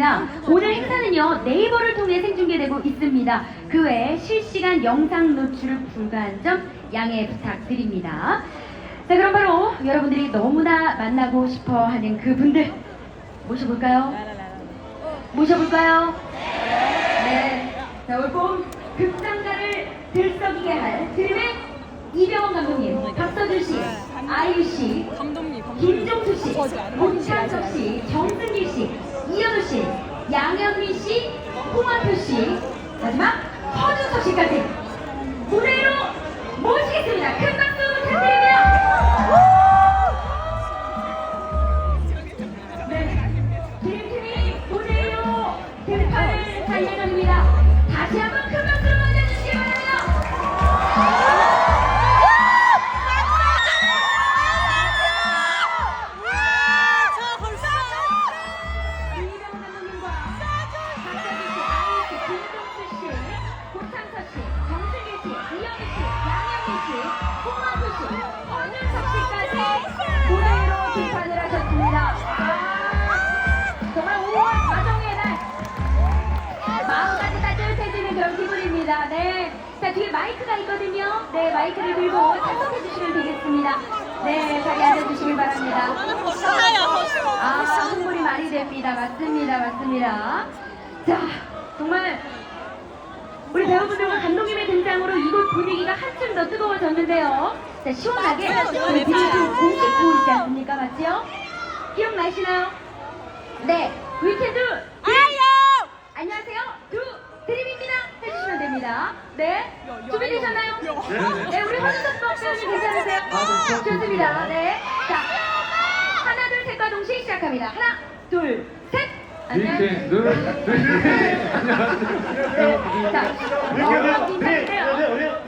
반갑습니다. 오늘 행사는요, 네이버를 통해 생중계되고 있습니다. 그 외에 실시간 영상 노출을 불가한 점 양해 부탁드립니다. 자, 그럼 바로 여러분들이 너무나 만나고 싶어 하는 그 분들 모셔볼까요? 모셔볼까요? 네. 자, 오늘 봄 극장가를 들썩이게 할 드림의 이병헌 감독님, 박서준 씨, 아이유 씨, 감독님, 감독님. 김종수 씨, 고창석 씨, 정승길 씨, 양현민 씨, 홍화표 씨, 마지막 허준석 씨까지 무대로 모시겠습니다. 큰 박수 부탁드립니다. 네, 드림팀이 무대로 할 예정입니다. 다시 한번 큰 박수 기분입니다. 네. 자, 뒤에 마이크가 있거든요. 네, 마이크를 들고 참석해 주시면 되겠습니다. 네, 자리 앉아주시길 바랍니다. 아, 흥분이 많이 됩니다. 맞습니다. 맞습니다. 자, 정말 우리 배우분들과 감독님의 등장으로 이곳 분위기가 한층 더 뜨거워졌는데요. 자, 시원하게 우리 드림팀 공식 구호 있지 않습니까? 맞지요? 기억나시나요? 네, 위켄드 됩니다. 네. 준비되셨나요? 네, 우리 허준석 박사님 괜찮으세요? 좋습니다. 네. 자, 하나, 둘, 셋과 동시에 시작합니다. 하나, 둘, 셋. 안녕하세요. 네. 자, 어, 긴장돼요.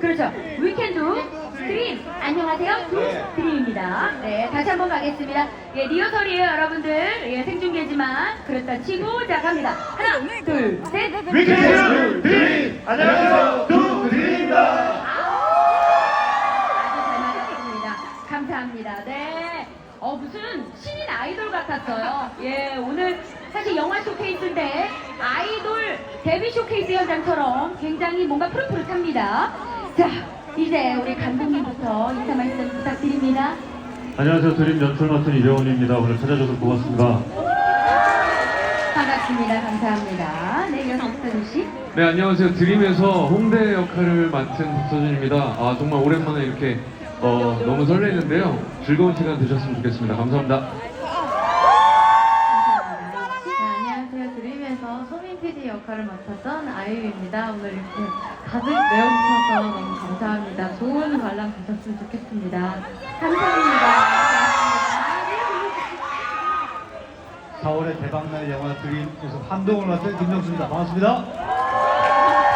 그렇죠. 위켄드 드림. 안녕하세요. 두 드림입니다. 네, 다시 한번 가겠습니다. 예, 리허설이에요, 여러분들. 예, 생중계지만 그렇다 치고 자 갑니다. 하나, 둘, 셋. 위켄드 드림! 안녕하세요, 두 드림입니다. 아주 잘 맞았습니다. 감사합니다. 네. 어, 무슨 신인 아이돌 같았어요. 예, 오늘 사실 영화 쇼케이스인데 아이돌 데뷔 쇼케이스 현장처럼 굉장히 뭔가 푸릇푸릇합니다. 자, 이제 우리 감독님부터 인사 말씀 부탁드립니다. 안녕하세요, 드림 연출 맡은 이병헌입니다. 오늘 찾아줘서 고맙습니다. 반갑습니다. 감사합니다. 네, 이어서 박서준 씨. 네 안녕하세요 드림에서 홍대 역할을 맡은 박서준입니다 아 정말 오랜만에 이렇게 어, 너무 설레는데요 즐거운 시간 되셨으면 좋겠습니다 감사합니다 네, 안녕하세요. 드림에서 소민 PD 역할을 맡았던 아이유입니다. 오늘 이렇게 가득 메워주셔서 너무 감사합니다. 좋은 관람 되셨으면 좋겠습니다. 감사합니다. 4월에 대박날 영화 드림에서 한동을 맡은 김정수입니다. 반갑습니다.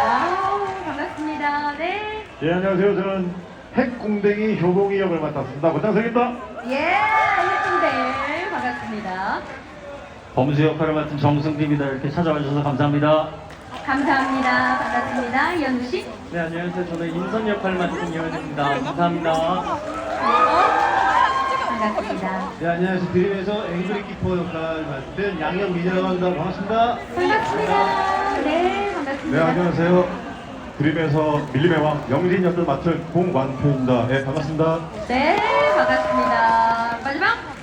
와우, 반갑습니다. 네. 예, 안녕하세요. 저는 핵공댕이 효봉이 역을 맡았습니다. 고창석입니다. 예, 예쁜데 반갑습니다. 범수 역할을 맡은 정승기입니다. 이렇게 찾아와 주셔서 감사합니다. 감사합니다. 반갑습니다. 이현우 씨. 네, 안녕하세요. 저는 인선 역할을 맡은 이현입니다. 감사합니다. 반갑습니다. 네, 안녕하세요. 드림에서 앵그리 키퍼 역할을 맡은 양현민이라고 합니다. 반갑습니다. 반갑습니다. 네, 반갑습니다. 네, 안녕하세요. 드림에서 밀림의 왕 영진 역을 맡은 공완표입니다. 예, 반갑습니다. 네, 반갑습니다.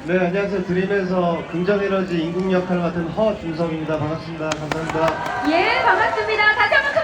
네, 안녕하세요. 드림에서 긍정 에너지 인국 역할을 맡은 허준석입니다. 반갑습니다. 감사합니다. 예, 반갑습니다. 다시 한번 큰